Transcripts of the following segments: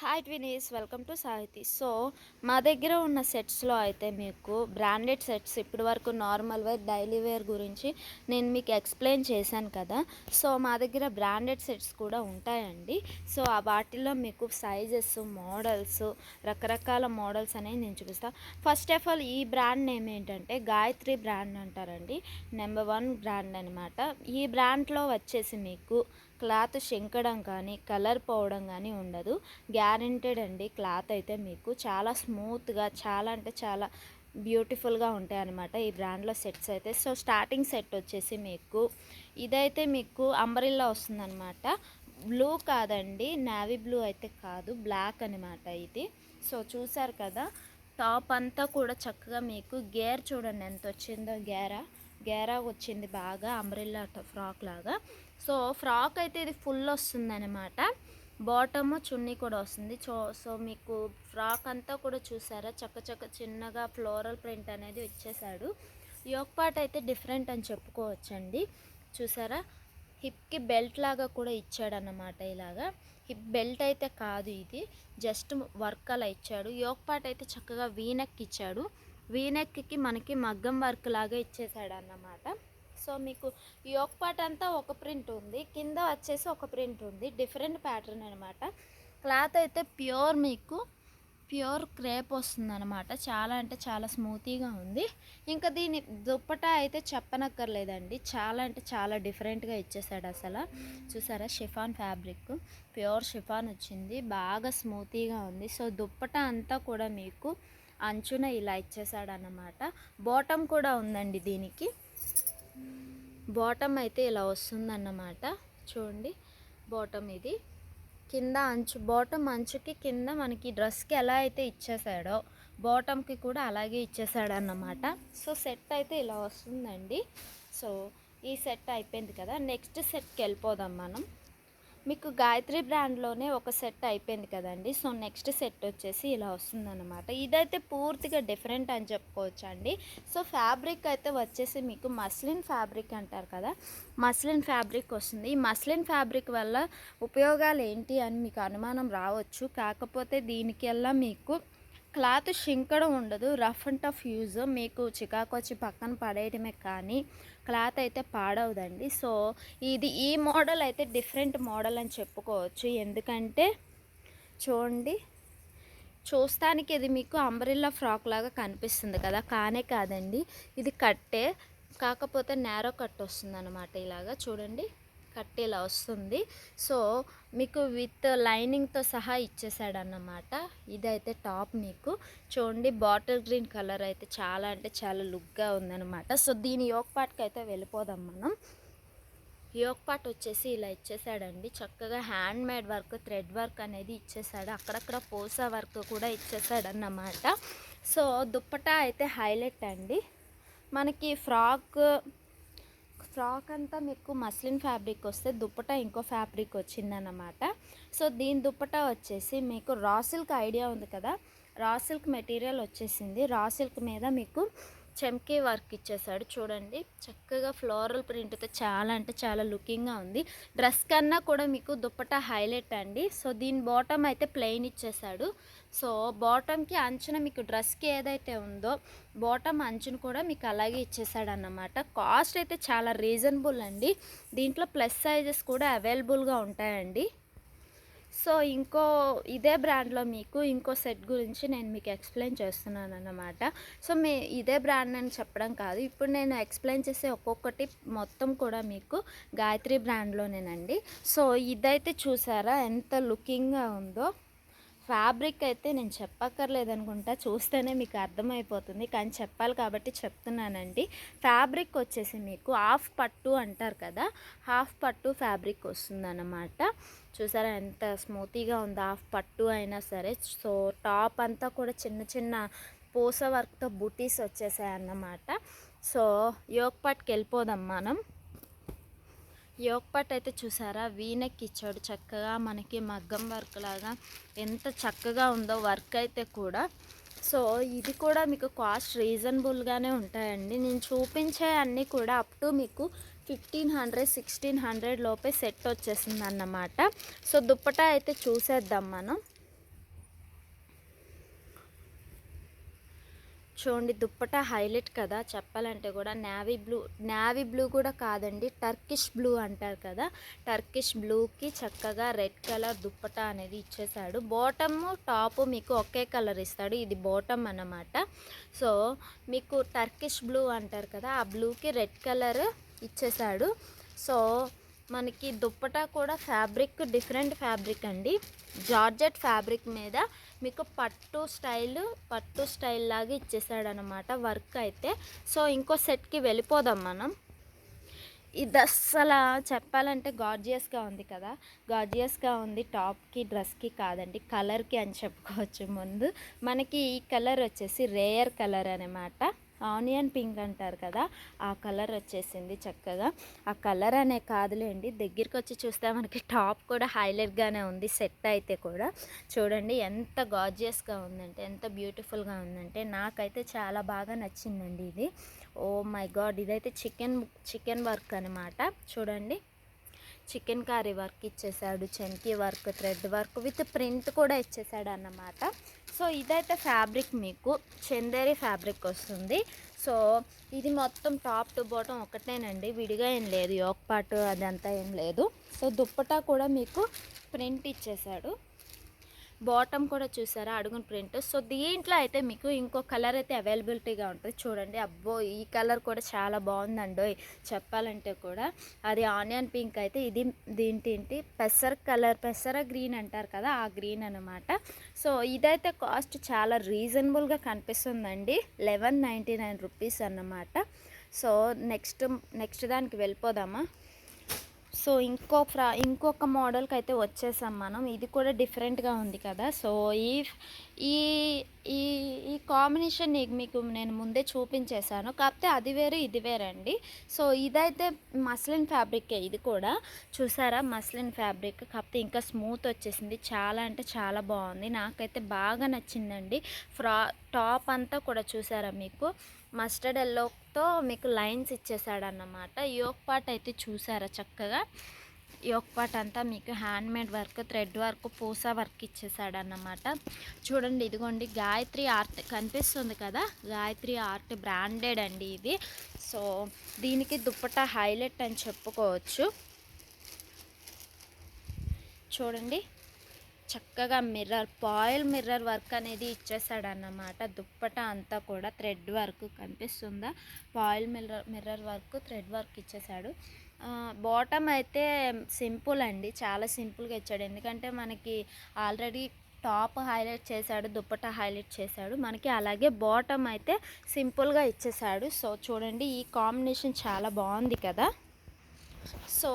Hi twinies welcome to Sahithi. So మా దగ్గర ఉన్న సెట్స్లో అయితే మీకు బ్రాండెడ్ సెట్స్ ఇప్పటి వరకు నార్మల్ వేర్ డైలీ వేర్ గురించి నేను మీకు ఎక్స్ప్లెయిన్ చేశాను కదా. సో మా దగ్గర బ్రాండెడ్ సెట్స్ కూడా ఉంటాయండి. సో ఆ వాటిలో మీకు సైజెస్ మోడల్స్ రకరకాల మోడల్స్ అనేవి నేను చూపిస్తాను ఫస్ట్ ఆఫ్ ఆల్ ఈ బ్రాండ్ నేమ్ ఏంటంటే గాయత్రి బ్రాండ్ అంటారండి. నెంబర్ వన్ బ్రాండ్ అనమాట ఈ బ్రాండ్లో వచ్చేసి మీకు క్లాత్ శంకడం కానీ కలర్ పోవడం కానీ ఉండదు. గ్యారెంటెడ్ అండి క్లాత్ అయితే మీకు. చాలా స్మూత్గా చాలా అంటే చాలా బ్యూటిఫుల్గా ఉంటాయి అన్నమాట ఈ బ్రాండ్లో సెట్స్ అయితే. సో స్టార్టింగ్ సెట్ వచ్చేసి మీకు ఇదైతే మీకు అంబరిల్లా వస్తుందన్నమాట. బ్లూ కాదండి నావీ బ్లూ అయితే కాదు బ్లాక్ అనమాట ఇది. సో చూసారు కదా టాప్ అంతా కూడా చక్కగా మీకు గేర్ చూడండి ఎంత వచ్చిందో గేరా. గేరా వచ్చింది బాగా అంబ్రెల్లా ఫ్రాక్ లాగా. సో ఫ్రాక్ అయితే ఇది ఫుల్ వస్తుంది అనమాట బాటమ్ చున్నీ కూడా వస్తుంది. సో సో మీకు ఫ్రాక్ అంతా కూడా చూసారా? చక్క చక్క చిన్నగా ఫ్లోరల్ ప్రింట్ అనేది ఇచ్చేసాడు యోక్ పార్ట్ అయితే డిఫరెంట్ అని చెప్పుకోవచ్చండి. చూసారా? హిప్కి బెల్ట్ లాగా కూడా ఇచ్చాడన్నమాట ఇలాగా. హిప్ బెల్ట్ అయితే కాదు ఇది. జస్ట్ వర్క్ అలా ఇచ్చాడు. యోక్ పార్ట్ అయితే చక్కగా వీనెక్ ఇచ్చాడు. వీనెక్కి మనకి మగ్గం వర్క్ లాగా ఇచ్చేసాడు అన్నమాట సో మీకు యోక్ పార్ట్ అంతా ఒక ప్రింట్ ఉంది. కింద వచ్చేసి ఒక ప్రింట్ ఉంది. డిఫరెంట్ ప్యాటర్న్ అనమాట క్లాత్ అయితే ప్యూర్ మీకు ప్యూర్ క్రేప్ వస్తుంది అనమాట చాలా అంటే చాలా స్మూతీగా ఉంది. ఇంకా దీని దుప్పటా అయితే చెప్పనక్కర్లేదండి. చాలా అంటే చాలా డిఫరెంట్గా ఇచ్చేసాడు అసలు. చూసారా? షిఫాన్ ఫ్యాబ్రిక్ ప్యూర్ షిఫాన్ వచ్చింది. బాగా స్మూతీగా ఉంది. సో దుప్పట అంతా కూడా మీకు అంచున ఇలా ఇచ్చేసాడు అన్నమాట బాటమ్ కూడా ఉందండి దీనికి. బాటమ్ అయితే ఇలా వస్తుందన్నమాట. చూడండి బాటమ్ ఇది. కింద అంచు బాటమ్ అంచుకి కింద మనకి డ్రెస్కి ఎలా అయితే ఇచ్చేసాడో బాటమ్కి కూడా అలాగే ఇచ్చేసాడు అన్నమాట సో సెట్ అయితే ఇలా వస్తుందండి. సో ఈ సెట్ అయిపోయింది కదా నెక్స్ట్ సెట్కి వెళ్ళిపోదాం మనం. మీకు గాయత్రి బ్రాండ్లోనే ఒక సెట్ అయిపోయింది కదండి. సో నెక్స్ట్ సెట్ వచ్చేసి ఇలా వస్తుందన్నమాట. ఇదైతే పూర్తిగా డిఫరెంట్ అని చెప్పుకోవచ్చు అండి. సో ఫ్యాబ్రిక్ అయితే వచ్చేసి మీకు మస్లిన్ ఫ్యాబ్రిక్ అంటారు కదా. మస్లిన్ ఫ్యాబ్రిక్ వస్తుంది. ఈ మస్లిన్ ఫ్యాబ్రిక్ వల్ల ఉపయోగాలు ఏంటి అని మీకు అనుమానం రావచ్చు. కాకపోతే దీనికెల్లా మీకు క్లాత్ షింకడం ఉండదు. Rough and tough use. మీకు చికాకు వచ్చి పక్కన పడేయటమే కానీ క్లాత్ అయితే పాడవదండి. సో ఇది ఈ మోడల్ అయితే డిఫరెంట్ మోడల్ అని చెప్పుకోవచ్చు. ఎందుకంటే చూడండి. చూస్తానికి ఇది మీకు అంబ్రిల్లా ఫ్రాక్ లాగా కనిపిస్తుంది కదా. కానే కాదండి. ఇది కట్టే. కాకపోతే నేరో కట్ వస్తుంది అనమాట ఇలాగా. చూడండి. కట్టేలా వస్తుంది. సో మీకు విత్ లైనింగ్తో సహా ఇచ్చేసాడన్నమాట. ఇదైతే టాప్ మీకు. చూడండి బాటిల్ గ్రీన్ కలర్ అయితే చాలా అంటే చాలా లుక్గా ఉందన్నమాట. సో దీని యోక్ పార్ట్కి అయితే వెళ్ళిపోదాం మనం. యోక్ పార్ట్ వచ్చేసి ఇలా ఇచ్చేసాడండి. చక్కగా hand made work thread work అనేది ఇచ్చేసాడు. అక్కడక్కడ పోసా వర్క్ కూడా ఇచ్చేసాడు అన్నమాట సో దుప్పటా అయితే హైలైట్ అండి. మనకి ఫ్రాక్ ఫ్రాక్ అంతా మీకు మస్లిన్ ఫ్యాబ్రిక్ వస్తే దుప్పట ఇంకో ఫ్యాబ్రిక్ వచ్చిందన్నమాట. సో దీని దుప్పట వచ్చేసి మీకు రా సిల్క్ ఐడియా ఉంది కదా? రా సిల్క్ మెటీరియల్ వచ్చేసింది. రా సిల్క్ మీద మీకు చెమ్కీ వర్క్ ఇచ్చేసాడు. చూడండి చక్కగా ఫ్లోరల్ ప్రింట్తో చాలా అంటే చాలా లుకింగ్గా ఉంది. డ్రెస్ కన్నా కూడా మీకు దుప్పట హైలైట్ అండి. సో దీని బాటమ్ అయితే ప్లెయిన్ ఇచ్చేసాడు. సో బాటమ్కి అంచున మీకు డ్రెస్కి ఏదైతే ఉందో బాటమ్ అంచును కూడా మీకు అలాగే ఇచ్చేసాడు అన్నమాట కాస్ట్ అయితే చాలా రీజనబుల్ అండి. దీంట్లో ప్లస్ సైజెస్ కూడా అవైలబుల్గా ఉంటాయండి. సో ఇంకో ఇదే బ్రాండ్లో మీకు ఇంకో సెట్ గురించి నేను మీకు ఎక్స్ప్లెయిన్ చేస్తున్నాను అన్నమాట సో మీ ఇదే బ్రాండ్ అని చెప్పడం కాదు. ఇప్పుడు నేను ఎక్స్ప్లెయిన్ చేసే ఒక్కొక్కటి మొత్తం కూడా మీకు గాయత్రి బ్రాండ్లోనేనండి. సో ఇదైతే చూసారా? ఎంత లుకింగ్గా ఉందో. ఫ్యాబ్రిక్ అయితే నేను చెప్పక్కర్లేదు అనుకుంటా చూస్తేనే మీకు అర్థమైపోతుంది. కానీ చెప్పాలి కాబట్టి చెప్తున్నానండి. ఫ్యాబ్రిక్ వచ్చేసి మీకు హాఫ్ పట్టు అంటారు కదా హాఫ్ పట్టు ఫ్యాబ్రిక్ వస్తుందన్నమాట. చూసారా ఎంత స్మూతీగా ఉందో హాఫ్ పట్టు అయినా సరే. సో టాప్ అంతా కూడా చిన్న చిన్న పూస వర్క్తో బుటీస్ వచ్చేసాయి అన్నమాట సో యోగపాట్కి పట్కి వెళ్ళిపోదాం మనం. యోగ్ పట్ అయితే చూసారా? వీనెక్ ఇచ్చాడు. చక్కగా మనకి మగ్గం వర్క్ లాగా ఎంత చక్కగా ఉందో వర్క్ అయితే కూడా. సో ఇది కూడా మీకు కాస్ట్ రీజనబుల్గానే ఉంటాయండి. నేను చూపించే అన్నీ కూడా అప్ టు మీకు ఫిఫ్టీన్ హండ్రెడ్ సిక్స్టీన్ హండ్రెడ్ లోపే సెట్ వచ్చేసింది అన్నమాట సో దుప్పటా అయితే చూసేద్దాం మనం. చూడండి దుప్పట హైలైట్ కదా చెప్పాలంటే కూడా. నావీ బ్లూ నావీ బ్లూ కూడా కాదండి టర్కిష్ బ్లూ అంటారు కదా. టర్కిష్ బ్లూకి చక్కగా రెడ్ కలర్ దుప్పట అనేది ఇచ్చేసాడు బాటమ్ టాప్ మీకు ఒకే కలర్ ఇస్తాడు ఇది బాటమ్ అన్నమాట. సో మీకు టర్కిష్ బ్లూ అంటారు కదా ఆ బ్లూకి రెడ్ కలర్ ఇచ్చేసాడు సో మనకి దుప్పటా కూడా ఫ్యాబ్రిక్ డిఫరెంట్ ఫ్యాబ్రిక్ అండి. జార్జెట్ ఫ్యాబ్రిక్ మీద మీకు పట్టు స్టైల్ పట్టు స్టైల్ లాగా ఇచ్చేసాడనమాట వర్క్ అయితే. సో ఇంకో సెట్కి వెళ్ళిపోదాం మనం. ఇది అస్సలు చెప్పాలంటే గార్జియస్గా ఉంది కదా. గార్జియస్గా ఉంది టాప్కి డ్రెస్కి కాదండి కలర్కి అని చెప్పుకోవచ్చు ముందు. మనకి ఈ కలర్ వచ్చేసి రేయర్ కలర్ అనమాట ఆనియన్ పింక్ అంటారు కదా ఆ కలర్ వచ్చేసింది చక్కగా. ఆ కలర్ అనే కాదులేండి దగ్గరికి వచ్చి చూస్తే మనకి టాప్ కూడా హైలైట్గానే ఉంది సెట్ అయితే కూడా. చూడండి ఎంత గాజియస్గా ఉందంటే ఎంత బ్యూటిఫుల్గా ఉందంటే నాకైతే చాలా బాగా నచ్చిందండి ఇది. ఓ మై గాడ్ ఇదైతే చికెన్ చికెన్ వర్క్ అనమాట చూడండి చికెన్ కర్రీ వర్క్ ఇచ్చేసాడు chamki work thread work with print కూడా ఇచ్చేసాడు అన్నమాట సో ఇదైతే ఫ్యాబ్రిక్ మీకు చందేరి ఫ్యాబ్రిక్ వస్తుంది. సో ఇది మొత్తం టాప్ టు బాటమ్ ఒకటేనండి. విడిగా ఏం లేదు యోక్ పార్ట్ అదంతా ఏం లేదు. సో దుప్పటా కూడా మీకు ప్రింట్ ఇచ్చేసాడు బాటమ్ కూడా చూసారా? అడుగున ప్రింట్. సో దీంట్లో అయితే మీకు ఇంకో కలర్ అయితే అవైలబిలిటీగా ఉంటుంది. చూడండి. అబ్బో ఈ కలర్ కూడా చాలా బాగుందండి చెప్పాలంటే కూడా అది ఆనియన్ పింక్ అయితే ఇది దీంటి పెసర కలర్ పెసర గ్రీన్ అంటారు కదా ఆ గ్రీన్ అనమాట సో ఇదైతే కాస్ట్ చాలా రీజనబుల్గా కనిపిస్తుందండి. లెవెన్ నైంటీ నైన్ రూపీస్ అన్నమాట. సో నెక్స్ట్ నెక్స్ట్ దానికి వెళ్ళిపోదామా? సో ఇంకో ఫ్రా ఇంకొక మోడల్కి అయితే వచ్చేసాం మనం. ఇది కూడా డిఫరెంట్గా ఉంది కదా. సో ఈ ఈ ఈ ఈ కాంబినేషన్ మీకు నేను ముందే చూపించేశాను. కాకపోతే అది వేరే ఇది వేరండి. సో ఇదైతే మస్లిన్ ఫ్యాబ్రికే ఇది కూడా. చూసారా? Muslin fabric. కాకపోతే ఇంకా స్మూత్ వచ్చేసింది. చాలా అంటే చాలా బాగుంది. నాకైతే బాగా నచ్చిందండి. ఫ్రా టాప్ అంతా కూడా చూసారా మీకు? మస్టర్డ్ ఎల్లోతో మీకు లైన్స్ ఇచ్చేసాడన్నమాట. యోక్ పార్ట్ అయితే చూసారా చక్కగా? యోక్ పార్ట్ అంతా మీకు hand made work thread work Pusa work ఇచ్చేసాడన్నమాట. చూడండి ఇదిగోండి గాయత్రి ఆర్ట్ కనిపిస్తుంది కదా? గాయత్రి ఆర్ట్ బ్రాండెడ్ అండి ఇది. సో దీనికి దుప్పట హైలైట్ అని చెప్పుకోవచ్చు. చూడండి. చక్కగా మిర్రర్ పాయిల్ మిర్రర్ వర్క్ అనేది ఇచ్చేసాడు అన్నమాట దుప్పట అంతా కూడా థ్రెడ్ వర్క్ కనిపిస్తుందా? Foil mirror mirror work thread work ఇచ్చేసాడు. బాటమ్ అయితే సింపుల్ అండి. చాలా సింపుల్గా ఇచ్చాడు. ఎందుకంటే మనకి ఆల్రెడీ టాప్ హైలైట్ చేశాడు దుప్పట హైలైట్ చేశాడు. మనకి అలాగే బాటమ్ అయితే సింపుల్గా ఇచ్చేసాడు. సో చూడండి ఈ కాంబినేషన్ చాలా బాగుంది కదా? సో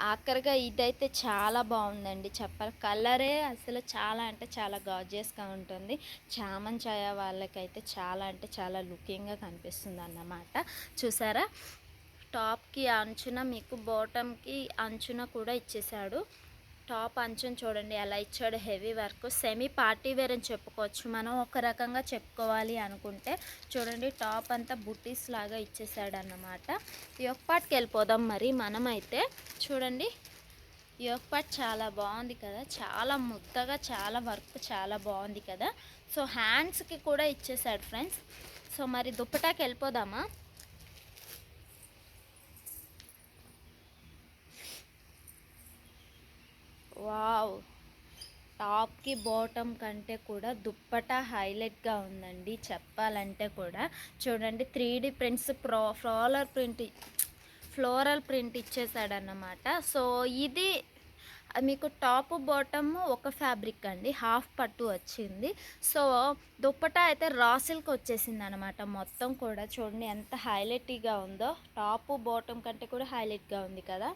ఆఖరిగా ఇదైతే చాలా బాగుందండి చెప్పాలి. కలరే అసలు చాలా అంటే చాలా గాజియస్గా ఉంటుంది. చామన్ వాళ్ళకైతే చాలా అంటే చాలా లుకింగ్గా కనిపిస్తుంది అన్నమాట చూసారా? టాప్కి అంచున మీకు బాటమ్కి అంచున కూడా ఇచ్చేసాడు టాప్ అంచుని చూడండి ఎలా ఇచ్చాడు heavy work. Semi party wear అని చెప్పుకోవచ్చు. మనం ఒక రకంగా చెప్పుకోవాలి అనుకుంటే చూడండి టాప్ అంతా బుటీస్ లాగా ఇచ్చేసాడు అన్నమాట యోక్ పార్ట్కి వెళ్ళిపోదాం మరి మనమైతే. చూడండి యోక్ పార్ట్ చాలా బాగుంది కదా. చాలా ముద్దగా చాలా వర్క్ చాలా బాగుంది కదా. సో హ్యాండ్స్కి కూడా ఇచ్చేసాడు ఫ్రెండ్స్. సో మరి దుప్పటాకి వెళ్ళిపోదామా? వావ్. టాప్కి బాటమ్ కంటే కూడా దుప్పట హైలైట్గా ఉందండి. చెప్పాలంటే కూడా చూడండి three D prints pro floral print floral print ఇచ్చేసాడన్నమాట. So ఇది మీకు టాప్ బాటమ్ ఒక ఫ్యాబ్రిక్ అండి హాఫ్ పట్టు వచ్చింది. సో దుప్పట అయితే రాసిల్కి వచ్చేసింది అనమాట మొత్తం కూడా. చూడండి ఎంత హైలైట్గా ఉందో. టాప్ బాటమ్ కంటే కూడా హైలైట్గా ఉంది కదా.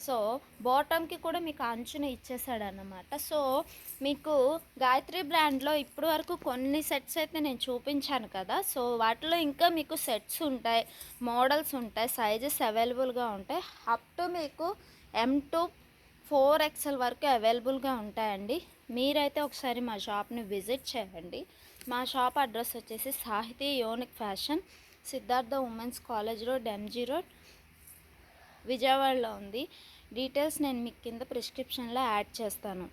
సో బాటమ్కి కూడా మీకు అంచున ఇచ్చేసాడు సో మీకు గాయత్రి బ్రాండ్లో ఇప్పటి వరకు కొన్ని సెట్స్ అయితే నేను చూపించాను కదా. సో వాటిలో ఇంకా మీకు సెట్స్ ఉంటాయి మోడల్స్ ఉంటాయి సైజెస్ అవైలబుల్గా ఉంటాయి. అప్ టు మీకు ఎం టు ఫోర్ ఎక్స్ఎల్ వరకు అవైలబుల్గా ఉంటాయండి. మీరైతే ఒకసారి మా షాప్ని విజిట్ చేయండి. మా షాప్ అడ్రస్ వచ్చేసి Sahithi unique fashion Siddhartha women's college road MG road విజయవాడలో ఉంది. డీటెయిల్స్ నేను మీకు కింద ప్రిస్క్రిప్షన్లో యాడ్ చేస్తాను.